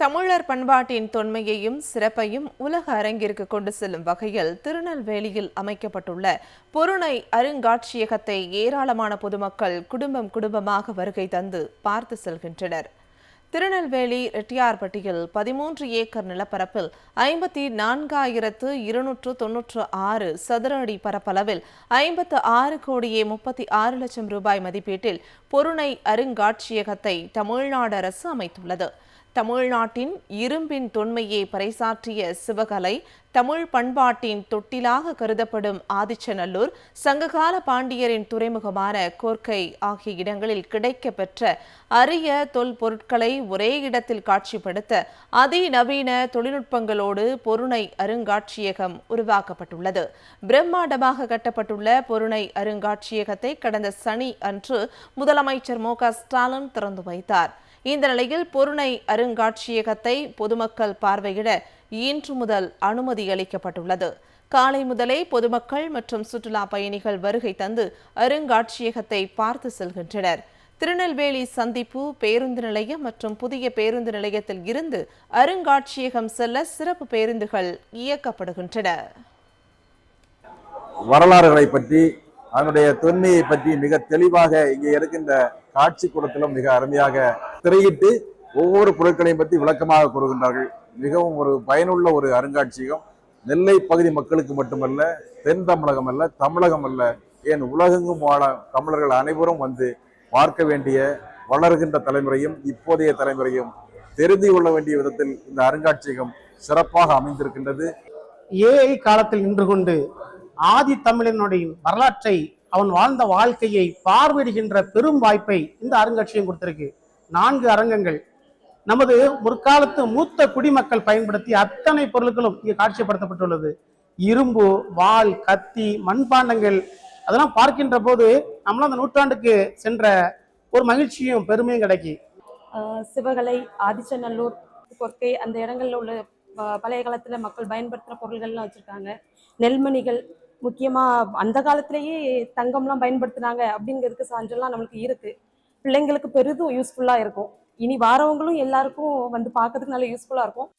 தமிழர் பண்பாட்டின் தொன்மையையும் சிறப்பையும் உலக அரங்கிற்கு கொண்டு செல்லும் வகையில் திருநெல்வேலியில் அமைக்கப்பட்டுள்ள பொருணை அருங்காட்சியகத்தை ஏராளமான பொதுமக்கள் குடும்பம் குடும்பமாக வருகை தந்து பார்த்து செல்கின்றனர். திருநெல்வேலி ரெட்டியார்பட்டியில் பதிமூன்று ஏக்கர் நிலப்பரப்பில் ஐம்பத்தி நான்காயிரத்து இருநூற்று தொன்னூற்று ஆறு சதுர அடி பரப்பளவில் ஐம்பத்து ஆறு கோடியே முப்பத்தி ஆறு லட்சம் ரூபாய் மதிப்பீட்டில் பொருணை அருங்காட்சியகத்தை தமிழ்நாடு அரசு அமைத்துள்ளது. தமிழ்நாட்டின் இரும்பின் தொன்மையை பறைசாற்றிய சிவகலை தமிழ் பண்பாட்டின் தொட்டிலாக கருதப்படும் ஆதிச்சநல்லூர் சங்ககால பாண்டியரின் துறைமுகமான கோர்க்கை ஆகிய இடங்களில் கிடைக்கப்பெற்ற அரிய தொல் பொருட்களை ஒரே இடத்தில் காட்சிப்படுத்த அதிநவீன தொழில்நுட்பங்களோடு பொருணை அருங்காட்சியகம் உருவாக்கப்பட்டுள்ளது. பிரம்மாண்டமாக கட்டப்பட்டுள்ள பொருணை அருங்காட்சியகத்தை கடந்த சனி அன்று முதலமைச்சர் மு க ஸ்டாலின் திறந்து வைத்தார். இந்த நிலையில் பொருணை அருங்காட்சியகத்தை பொதுமக்கள் பார்வையிட இன்று முதல் அனுமதி அளிக்கப்பட்டுள்ளது. காலை முதலே பொதுமக்கள் மற்றும் சுற்றுலா பயணிகள் வருகை தந்து அருங்காட்சியகத்தை பார்த்து செல்கின்றனர். திருநெல்வேலி சந்திப்பு பேருந்து நிலையம் மற்றும் புதிய பேருந்து நிலையத்தில் இருந்து அருங்காட்சியகம் செல்ல சிறப்பு பேருந்துகள் இயக்கப்படுகின்றன. வரலாறுகளை பற்றி அதனுடைய தொன்மையை பற்றி மிக தெளிவாக இங்கே இருக்கின்ற காட்சி கூடத்திலும் மிக அருமையாக திரையிட்டு ஒவ்வொரு பொருட்களையும் பற்றி விளக்கமாக கூறுகின்றார்கள். மிகவும் ஒரு பயனுள்ள ஒரு அருங்காட்சியகம். நெல்லை பகுதி மக்களுக்கு மட்டுமல்ல தென் தமிழகம் அல்ல தமிழகம் அல்ல ஏன் உலகெங்கும் வாழ தமிழர்கள் அனைவரும் வந்து பார்க்க வேண்டிய வளர்கின்ற தலைமுறையும் இப்போதைய தலைமுறையும் தெரிந்து கொள்ள வேண்டிய விதத்தில் இந்த அருங்காட்சியகம் சிறப்பாக அமைந்திருக்கின்றது. ஏஐ காலத்தில் நின்று கொண்டு ஆதி தமிழனுடைய வரலாற்றை அவன் வாழ்ந்த வாழ்க்கையை பார்வையிடுகின்ற பெரும் வாய்ப்பை இந்த அருங்காட்சியகம் கொடுத்திருக்கு. நான்கு அரங்கங்கள். நமது முற்காலத்து மூத்த குடிமக்கள் பயன்படுத்திய அத்தனை பொருட்களும் இங்கே காட்சிப்படுத்தப்பட்டுள்ளது. இரும்பு வாள் கத்தி மண்பாண்டங்கள் அதெல்லாம் பார்க்கின்ற போது நம்மளும் அந்த நூற்றாண்டுக்கு சென்ற ஒரு மகிழ்ச்சியும் பெருமையும் கிடைக்கும் சிவகலை ஆதிச்சநல்லூர் கொற்கை அந்த இடங்களில் உள்ள ப- பழைய காலத்தில் மக்கள் பயன்படுத்துகிற பொருள்கள்லாம் வச்சுருக்காங்க. நெல்மணிகள் முக்கியமாக அந்த காலத்திலேயே தங்கம்லாம் பயன்படுத்துனாங்க அப்படிங்கிறதுக்கு சான்றெல்லாம் நம்மளுக்கு இருக்கு. பிள்ளைங்களுக்கு பெரிதும் யூஸ்ஃபுல்லா இருக்கும். இனி வாரவங்களும் எல்லாருக்கும் வந்து பார்க்கறதுக்கு நல்ல யூஸ்ஃபுல்லாக இருக்கும்.